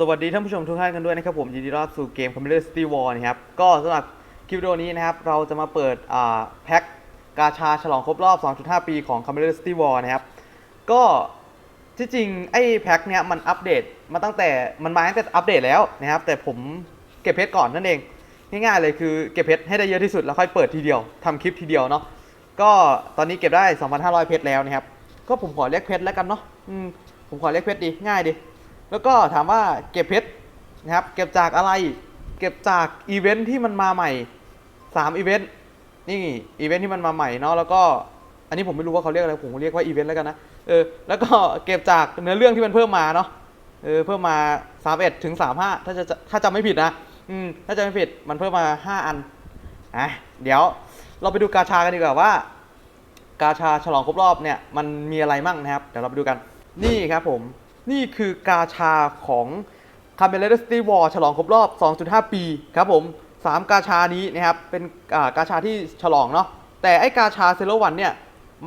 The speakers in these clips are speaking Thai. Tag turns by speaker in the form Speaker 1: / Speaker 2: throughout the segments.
Speaker 1: สวัสดีท่านผู้ชมทุกท่านกันด้วยนะครับผมยินดีต้อนรับสู่เกม Commander City War นะครับก็สำหรับคลิปวิดีโอนี้นะครับเราจะมาเปิดแพ็คกาชาฉลองครบรอบ 2.5 ปีของ Commander City War นะครับก็ที่จริงไอ้แพ็คเนี้ยมันอัปเดตมาตั้งแต่มันมาตั้งแต่อัปเดตแล้วนะครับแต่ผมเก็บเพชรก่อนนั่นเองง่ายๆเลยคือเก็บเพชรให้ได้เยอะที่สุดแล้วค่อยเปิดทีเดียวทำคลิปทีเดียวเนาะก็ตอนนี้เก็บได้ 2,500 เพชรแล้วนะครับก็ผมขอเรียกเพชรแล้วกันเนาะผมขอเรียกเพชรดีง่ายดี แล้วก็ถามว่าเก็บเพชรนะครับ เก็บจากอะไร เก็บจากอีเวนท์ที่มันมาใหม่3อีเวนต์นี่อีเวนท์ที่มันมาใหม่เนาะแล้วก็อันนี้ผมไม่รู้ว่าเขาเรียกอะไรผมเรียกว่าอีเวนต์แล้วกันนะเออแล้วก็เก็บจากเนื้อเรื่องที่มันเพิ่มมาเนาะเออเพิ่มมา31ถึง35ถ้าจะถ้าจำไม่ผิดนะอืมถ้าจำไม่ผิดมันเพิ่มมา 5 อันอะเดี๋ยวเราไปดูกาชากันดีกว่าว่า กาชาฉลองครบรอบเนี่ยมันมีอะไรมั่งนะครับเดี๋ยวเราไปดูกันนี่ครับผม นี่คือกาชาของ c a m e l e t City War ฉลองครบรอบ 2.5 ปีครับผม 3 กาชานี้นะครับ เป็นกาชาที่ฉลองเนาะแต่ไอ้กาชาเซโลวันเนี่ย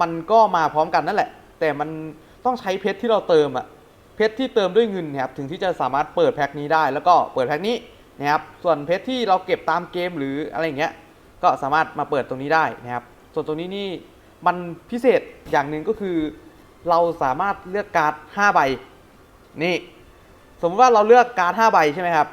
Speaker 1: มันก็มาพร้อมกันนั่นแหละ แต่มันต้องใช้เพชรที่เราเติมอะเพชรที่เติมด้วยเงินนะครับถึงที่จะสามารถเปิดแพ็คนี้ได้แล้วก็เปิดแพ็คนี้นะครับส่วนเพชรที่เราเก็บตามเกมหรืออะไรอย่างเงี้ยก็สามารถมาเปิดตรงนี้ได้นะครับ ส่วนตรงนี้นี่มันพิเศษอย่างหนึ่งก็คือ เราสามารถเลือกการ์ด 5 ใบ นี่ สมมติว่าเราเลือกการ์ด5ใบใช่ไหมครับ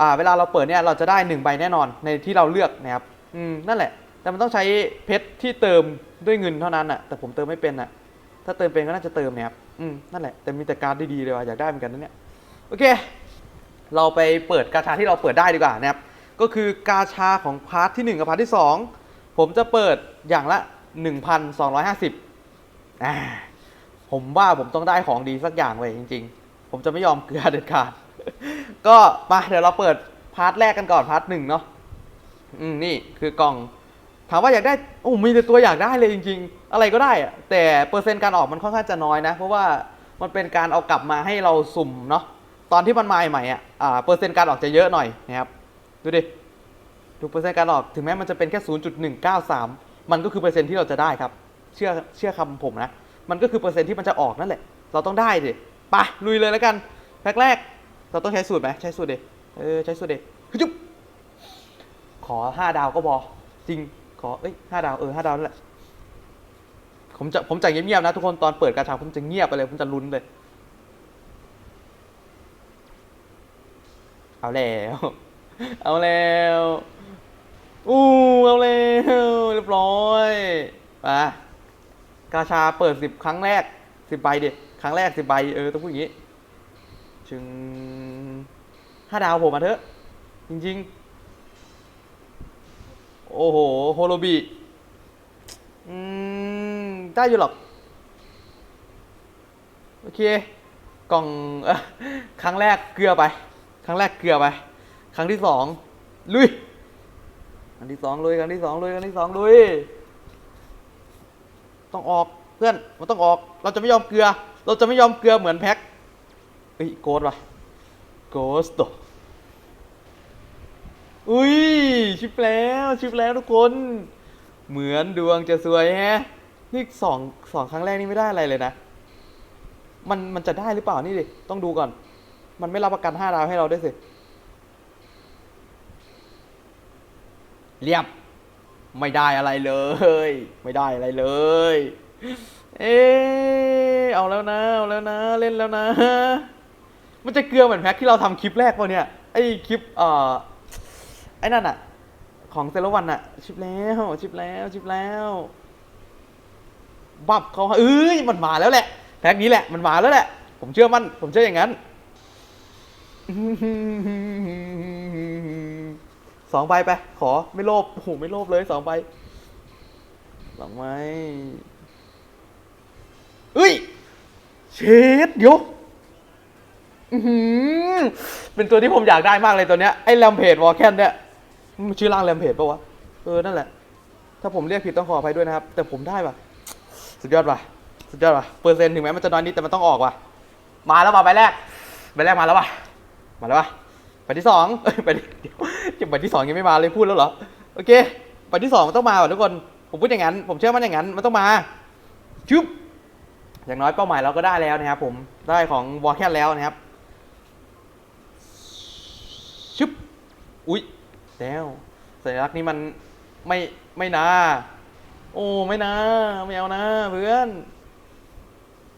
Speaker 1: อ่าเวลาเราเปิดเนี่ยเราจะได้ 1 ใบแน่นอนในที่เราเลือกนะครับอืมนั่นแหละ แต่มันต้องใช้เพชรที่เติมด้วยเงินเท่านั้นอะแต่ผมเติมไม่เป็นอะถ้าเติมเป็นก็น่าจะเติมนะครับอืมนั่นแหละแต่มีแต่การ์ดดีๆเลยว่ะอยากได้เหมือนกันนะเนี่ยโอเค เราไปเปิดกาชาที่เราเปิดได้ดีกว่านะครับก็คือกาชาของพาร์ทที่ 1 กับพาร์ทที่ 2 ผมจะเปิดอย่างละ 1,250อ่าผมว่าผมต้องได้ของดีสักอย่างเลยจริง ๆ ผมจะไม่ยอมเกลือเด็ดขาด ก็มาเดี๋ยวเราเปิดพาร์ทแรกกันก่อนพาร์ทหนึ่งเนาะอืมนี่คือกล่อง ถามว่าอยากได้โอ้มีแต่ตัวอยากได้เลยจริง ๆ อะไรก็ได้อะแต่เปอร์เซ็นต์การออกมันค่อนข้างจะน้อยนะ เพราะว่ามันเป็นการเอากลับมาให้เราสุ่มเนาะตอนที่มันมาใหม่ๆอะอ่าเปอร์เซ็นต์การออกจะเยอะหน่อยนะครับดูดิดูเปอร์เซ็นต์การออกถึงแม้มันจะเป็นแค่ 0.193 มันก็คือเปอร์เซ็นต์ที่เราจะได้ครับ เชื่อเชื่อคำผมนะ มันก็คือเปอร์เซ็นต์ที่มันจะออกนั่นแหละ เราต้องได้สิ ไปลุยเลยแล้วกัน แพ็คแรก เราต้องใช้สูตรไหมใช้สูตรเดเออใช้สูตรเดฮึจุ๊บขอ5ดาวก็พอ จริง ขอ เอ้ยห้าดาว เออห้าดาวนั่นแหละ ผมจะ ผมจะเงียบๆนะทุกคน ตอนเปิดกาชาผมจะเงียบไปเลย ผมจะลุ้นเลย เอาแล้ว เอาแล้วอู้เอาแล้วเรียบร้อยมากาชาเปิดสิบครั้งแรกสิบใบดิ ครั้งแรกสิบใบเออต้องพูดอย่างนี้ชึงห้าดาวผมมาเถอะ จริง ๆ โอ้โห โฮโลบิอืมได้อยู่หรอก โอเค กล่องอครั้งแรกเกลือไป ครั้งแรกเกลือไป ครั้งที่สองลุยครั้งที่สองลุยครั้งที่สองลุยครั้งที่สองลุยต้องออกเพื่อน มันต้องออก เราจะไม่ยอมเกลือ เราจะไม่ยอมเกลือเหมือนแพ็คเอ้ยโกดว่ะโกสโตอุ้ยชิปแล้วชิปแล้วทุกคน เหมือนดวงจะสวยแฮะนี่สองสองครั้งแรกนี่ไม่ได้อะไรเลยนะ มันมันจะได้หรือเปล่านี่ดิต้องดูก่อน มันไม่รับประกันห้าดาวให้เราด้วยสิ เรียบ ไม่ได้อะไรเลย ไม่ได้อะไรเลย เออ เอาแล้วนะเอาแล้วนะ เล่นแล้วนะ มันจะเกลือเหมือนแพ็คที่เราทำคลิปแรกป่ะเนี่ยไอคลิปเอ่อไอ้นั่นอะของเซลวันอะชิปแล้วชิปแล้วชิปแล้วบับเขาเอ้ยมันมาแล้วแหละแพ็คนี้แหละมันมาแล้วแหละ ผมเชื่อมั่นผมเชื่ออย่างนั้นสองใบไป ขอไม่โลภโอ้โหไม่โลภเลยสองใบสองใบเอ้ย เชดเดี๋ยวอื้อหือเป็นตัวที่ผมอยากได้มากเลยตัวเนี้ยไอ้แรมเพจวอลแคนเนี่ยมันชื่อร่างแรมเพจปะวะ เออ นั่นแหละ ถ้าผมเรียกผิดต้องขออภัยด้วยนะครับ แต่ผมได้ปะสุดยอดว่ะ สุดยอดว่ะ เปอร์เซ็นต์ถึงแม้มันจะน้อยนิดแต่มันต้องออกว่ะ มาแล้วว่ะใบแรกใบแรกมาแล้วว่ะ มาแล้วว่ะใบที่สองเอ้ใบเดี๋ยวจะใบที่สองยังไม่มาเลยพูดแล้วเหรอ โอเคใบที่สองมันต้องมาว่ะทุกคน ผมพูดอย่างนั้น ผมเชื่อมันอย่างนั้น มันต้องมาชึบ อย่างน้อยเป้าหมายเราก็ได้แล้วนะครับผมได้ของวอลแคนแล้วนะครับชุบอุ๊ยแล้วสัญลักษณ์นี้มันไม่ไม่นะโอ้ไม่นะไม่เอานะเพื่อน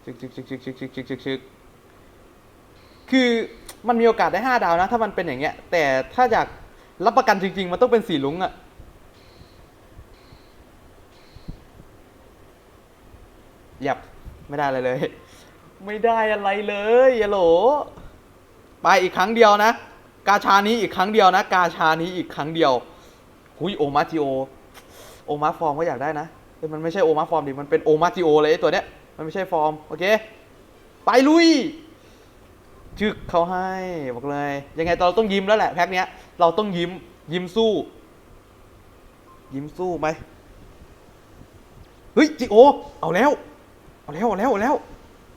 Speaker 1: ชึกชึกชึกชึกชึกชึกชึกชึกชึกคือมันมีโอกาสได้ห้าดาวนะ ถ้ามันเป็นอย่างเงี้ย แต่ถ้าอยากรับประกันจริง ๆ มันต้องเป็นสีลุงอะหยับ ไม่ได้อะไรเลย ไม่ได้อะไรเลยอย่าโหล ไปอีกครั้งเดียวนะ กาชานี้อีกครั้งเดียวนะ กาชานี้อีกครั้งเดียวหุยโอมาจิโอ โอมาฟอร์มก็อยากได้นะเฮ้ยมันไม่ใช่โอมาฟอร์มดิ มันเป็นโอมาจิโอเลยไอ้ตัวเนี้ย มันไม่ใช่ฟอร์ม โอเค ไปลุยจึกเขาให้บอกเลย ยังไงเราต้องยิ้มแล้วแหละแพ็คเนี้ย เราต้องยิ้ม ยิ้มสู้ ยิ้มสู้ไหมเฮ้ยจิโอ เอาแล้ว เอาแล้วเอาแล้วเอาแล้ว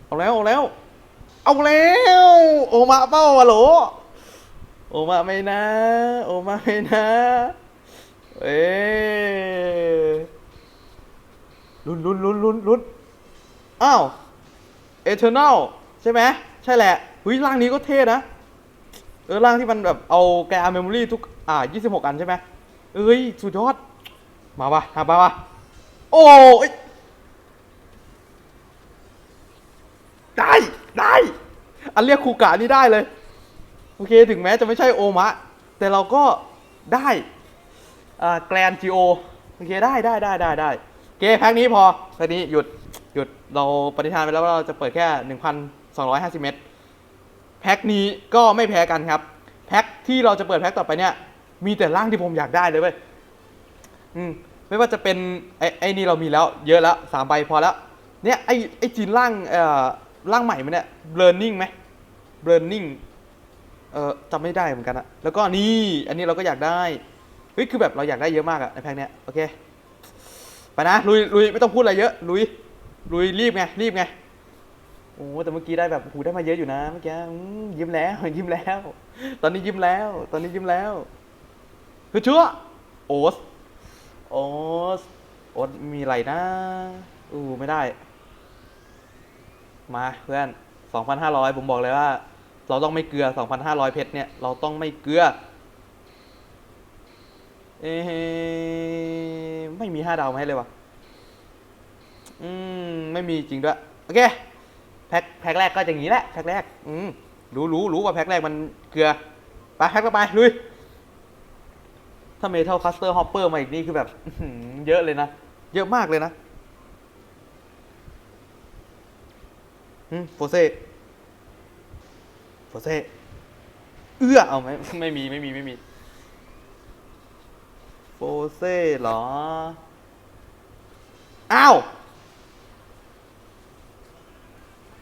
Speaker 1: เอาแล้วเอาแล้วเอาแล้วโอมาเป้าอะโหลโอมาไม่นะ โอมาไม่นะเอ้ลุ้นลุ้นลุ้นลุ้นลุ้นอ้าวเอเทอร์นลใช่ไหมใช่แหละหุยร่างนี้ก็เท่นะเออร่างที่มันแบบเอาแกอาเมมโมรี่ทุกอ่า 26 อันใช่ไหมเอ้ย สุดยอด มาปะหาปะปะโอ้ยได้ ได้ อันเรียกคูกะนี่ได้เลย โอเคถึงแม้จะไม่ใช่โอมะ แต่เราก็ได้แกรนจีโอโอเคได้ได้ได้ได้ได้โอเคแพ็คนี้พอแพ็คนี้หยุดหยุดเราปฏิทานไปแล้วว่าเราจะเปิดแค่ 1,250 เมตร แพ็คนี้ก็ไม่แพ้กันครับ แพ็คที่เราจะเปิดแพ็คต่อไปเนี่ย มีแต่ร่างที่ผมอยากได้เลยเว้ยอืมไม่ว่าจะเป็นไอ้ไอ้นี่เรามีแล้วเยอะแล้วสามใบพอแล้ว เนี่ยไอ้ไอ้จีนร่างเอ่อร่างใหม่มันเนี่ย burning ไหม burning เออจำไม่ได้เหมือนกันอะแล้วก็นี่อันนี้เราก็อยากได้เฮ้ยคือแบบเราอยากได้เยอะมากอะในแพ็คเนี้ยโอเคไปนะลุยลุยไม่ต้องพูดอะไรเยอะลุยลุยรีบไงรีบไงโอ้แต่เมื่อกี้ได้แบบโอ้โหได้มาเยอะอยู่นะเมื่อกี้ยิ้มแล้วยิ้มแล้ว ตอนนี้ยิ้มแล้ว ตอนนี้ยิ้มแล้วคือชั่วโอ๊สโอ๊สโอ๊สมีอะไรนะอู้ไม่ได้ มาเพื่อน2,500ผมบอกเลยว่า เราต้องไม่เกลือ 2,500 เพชรเนี่ย เราต้องไม่เกลือ เอไม่มีห้าดาวมาให้เลยวะอืม ไม่มีจริงด้วย โอเค แพ็คแพ็คแรกก็อย่างนี้แหละ แพ็คแรก อืม รู้รู้รู้ว่าแพ็คแรกมันเกลือ ไปแพ็คต่อไป ลุย ถ้าเมทัลคัสเตอร์ฮอปเปอร์มาอีกนี่คือแบบเยอะเลยนะ เยอะมากเลยนะ อืม โฟเซ โฟเซ่เอื้อเอาไหมไม่มีไม่มีไม่มีโฟเซ่เหรอ อ้าว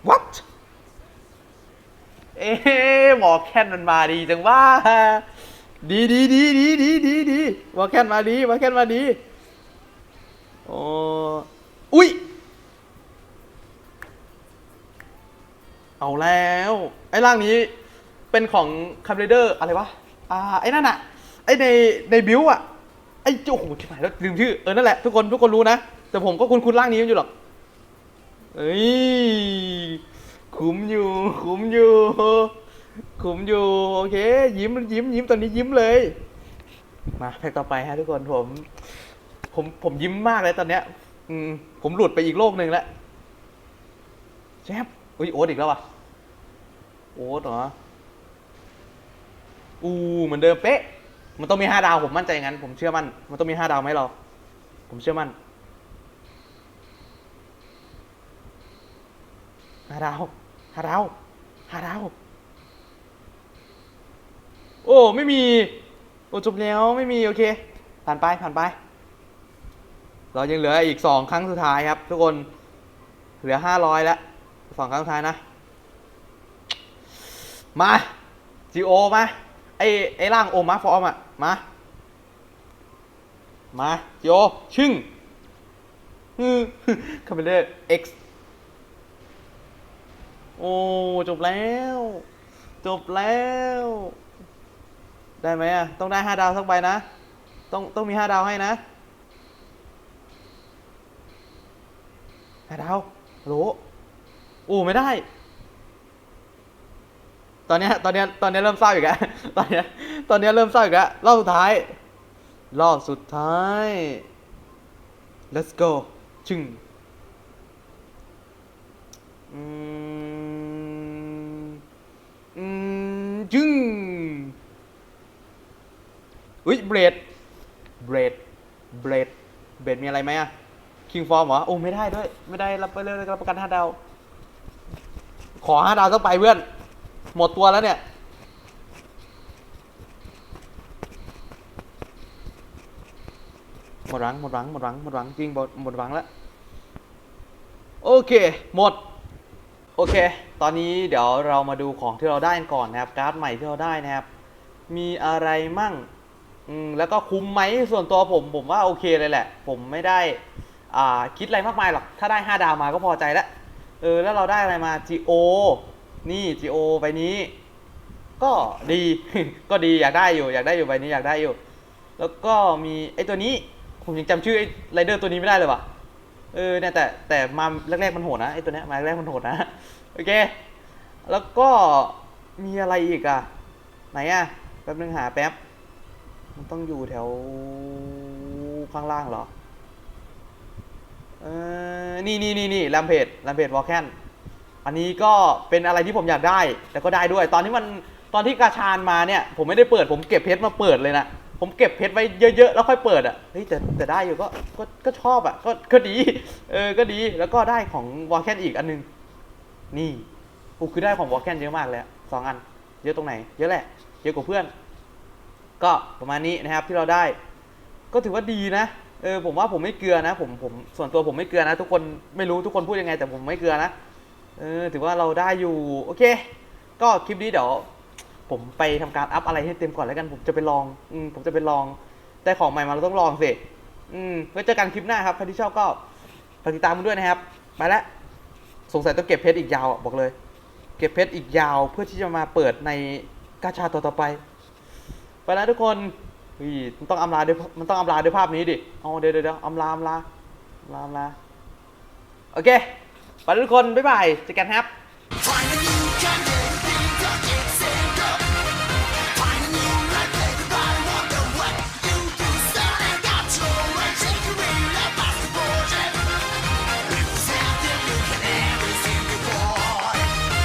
Speaker 1: what เอ๊ะหมอแคนมันมาดีจังว่า ดีดีดีดีดีดีดีหมอแคนมาดีหมอแคนมาดีโอ้อุ้ย เอาแล้ว ไอ้ร่างนี้เป็นของคัมเรเดอร์อะไรวะ อ่า ไอ้นั่นอะไอ้ในในบิวอะไอ้โอ้โหที่ไหนแล้วลืมชื่อ เออ นั่นแหละ ทุกคนทุกคนรู้นะ แต่ผมก็คุ้นคุ้นร่างนี้อยู่หรอกเอ้ยคุ้มอยู่ คุ้มอยู่ คุ้มอยู่ โอเค ยิ้มยิ้มยิ้มตอนนี้ยิ้มเลย มาแพ็กต่อไปฮะทุกคนผม ผมผมยิ้มมากเลยตอนเนี้ย อืมผมหลุดไปอีกโลกหนึ่งแล้วแจ๊บอุ้ยโอ๊ตอีกแล้วว่ะ โอ๊ตเหรอ อูเหมือนเดิมเป๊ะ มันต้องมีห้าดาวผมมั่นใจงั้น ผมเชื่อมั่น มันต้องมีห้าดาวไหมเรา ผมเชื่อมั่นห้าดาวห้าดาวห้าดาว โอ้ ไม่มี โอ้จบแล้วไม่มี โอเค ผ่านไป ผ่านไป เรายังเหลืออีกสองครั้งสุดท้ายครับ ทุกคน เหลือห้าร้อยแล้วสองครั้งสุดท้ายนะ มาจีโอมาไอไอร่างโอมาฟอร์มอะมามาจีโอชึ่งฮึคาเมเลอร์ X โอ้ จบแล้ว จบแล้ว ได้ไหมอะต้องได้ห้าดาวสักใบนะ ต้องต้องมีห้าดาวให้นะห้าดาวโหลโอ้ ไม่ได้ อนนี้ตอนนี้ตอนนี้เริ่มเศร้าอีกแล้วตอนนี้ตอนนี้เริ่มเศร้าอีกแล้วรอบสุดท้าย รอบสุดท้าย let's go ชึงอืมจึงอุ้ยเบรด เบรด เบรด เบรดมีอะไรไหมอะคิงฟอร์มเหรอ โอ้ไม่ได้ด้วย ไม่ได้รับไปเลยรับประกันห้าดาว ขอห้าดาวต้องไปเพื่อน หมดตัวแล้วเนี่ย หมดหวังหมดหวังหมดหวังหมดหวังจริงหมดหมดหวังแล้ว โอเค หมด โอเค ตอนนี้เดี๋ยวเรามาดูของที่เราได้กันก่อนนะครับ การ์ดใหม่ที่เราได้นะครับ มีอะไรมั่ง อืม แล้วก็คุ้มไหมส่วนตัวผมผมว่าโอเคเลยแหละ ผมไม่ได้ อ่า คิดอะไรมากมายหรอก ถ้าได้ 5 ดาวมาก็พอใจแล้ว เออ แล้วเราได้อะไรมา GO นี่ GO ใบนี้ ก็ดี ก็ดีอยากได้อยู่ อยากได้อยู่ใบนี้อยากได้อยู่ แล้วก็มีไอ้ตัวนี้ ผมยังจำชื่อไอ้ไรเดอร์ตัวนี้ไม่ได้เลยว่ะ เออเนี่ยแต่แต่มาแรกๆมันโหดนะไอ้ตัวเนี้ยมาแรกๆมันโหดนะ โอเค แล้วก็มีอะไรอีกอะ ไหนอะแป๊บนึงหาแป๊บ มันต้องอยู่แถวข้างล่างเหรอ เออนี่นี่นี่นี่แรมเพจแรมเพจวอลแคน อันนี้ก็เป็นอะไรที่ผมอยากได้ แต่ก็ได้ด้วย ตอนที่มันตอนที่กาชานมาเนี่ย ผมไม่ได้เปิด ผมเก็บเพชรมาเปิดเลยนะ ผมเก็บเพชรไว้เยอะๆ แล้วค่อยเปิดอะ เฮ้ยแต่แต่ได้อยู่ก็ก็ก็ชอบอะ ก็ก็ดี เออ ก็ดี แล้วก็ได้ของวอลแคนอีกอันนึง นี่กูคือได้ของวอลแคนเยอะมากเลยอะสองอัน เยอะตรงไหน เยอะแหละ เยอะกว่าเพื่อน ก็ประมาณนี้นะครับที่เราได้ ก็ถือว่าดีนะ เออผมว่าผมไม่เกลือนะ ผมผมส่วนตัวผมไม่เกลือนะ ทุกคนไม่รู้ทุกคนพูดยังไง แต่ผมไม่เกลือนะ เออถือว่าเราได้อยู่ โอเค ก็คลิปนี้เดี๋ยว ผมไปทำการอัพอะไรให้เต็มก่อนแล้วกัน ผมจะไปลอง อืมผมจะไปลองได้ของใหม่มาเราต้องลองสิอืมไว้เจอกันคลิปหน้าครับใครที่ชอบก็ฝากติดตามมันด้วยนะครับ ไปแล้วสงสัยต้องเก็บเพชรอีกยาวอะบอกเลย เก็บเพชรอีกยาวเพื่อที่จะมาเปิดในกาชาตัวต่อไป ไปแล้วทุกคนมันต้องอำลาด้วยมันต้องอำลาด้วยภาพนี้ดิ เอาเดี๋ยวเดี๋ยวอำลาอำลาอำลาโอเค ไปทุกคน บ๊ายบายเจอกันครับ